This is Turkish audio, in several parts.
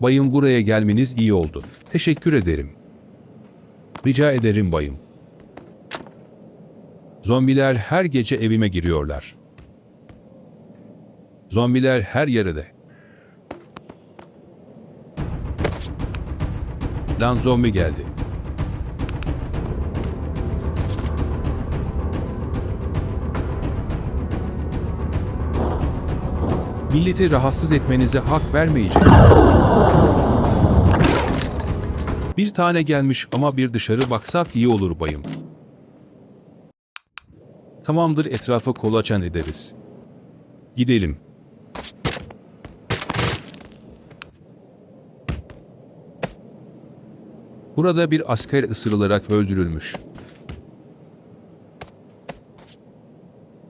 Bayım buraya gelmeniz iyi oldu. Teşekkür ederim. Rica ederim bayım. Zombiler her gece evime giriyorlar. Zombiler her yerde. Lan zombi geldi. Milleti rahatsız etmenize hak vermeyeceğim. Bir tane gelmiş ama bir dışarı baksak iyi olur bayım. Tamamdır etrafı kolaçan ederiz. Gidelim. Burada bir asker ısırılarak öldürülmüş.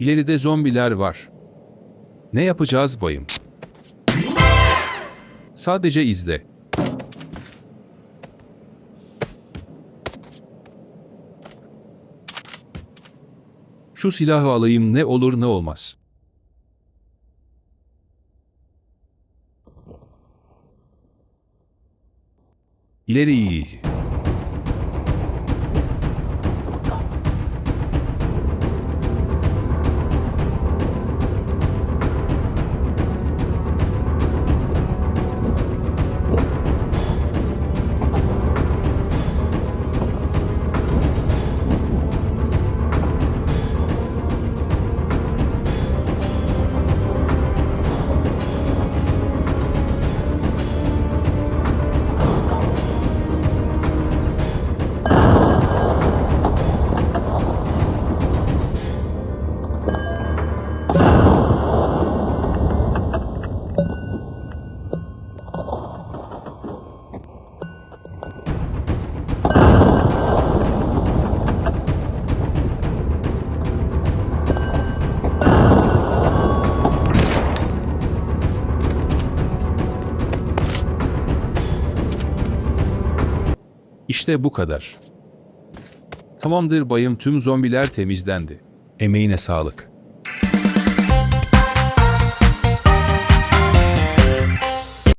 İleride zombiler var. Ne yapacağız bayım? Sadece izle. Şu silahı alayım ne olur ne olmaz. İleri. İşte bu kadar. Tamamdır bayım tüm zombiler temizlendi. Emeğine sağlık.